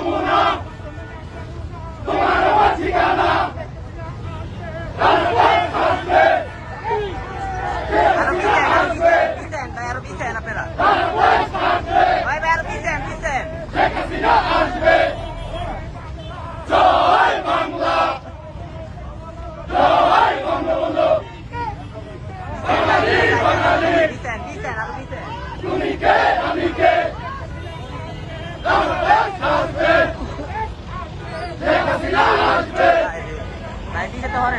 नमूना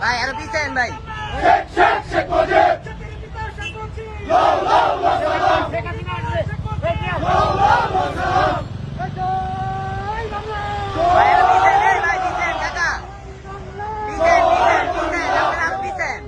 ভাই আরও পিছেন ভাই। পিছেন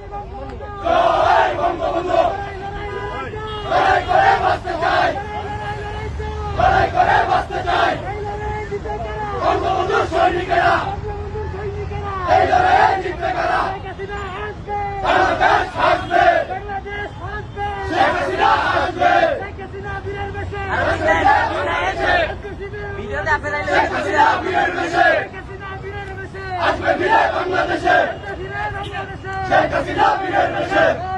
আসবে ফিরে বাংলাদেশে শেখ হাসিনা বীরের বেশে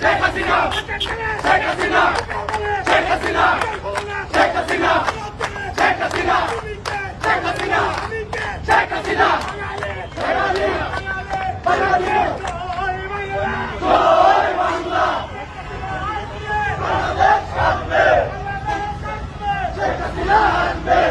শেখ হাসিনা শেখ হাসিনা শেখ হাসিনা শেখ হাসিনা শেখ হাসিনা শেখ হাসিনা শেখ হাসিনা বাঙালি বাঙালি জয় বাংলা বাংলাদেশ থাকবে শেখ হাসিনা আনবে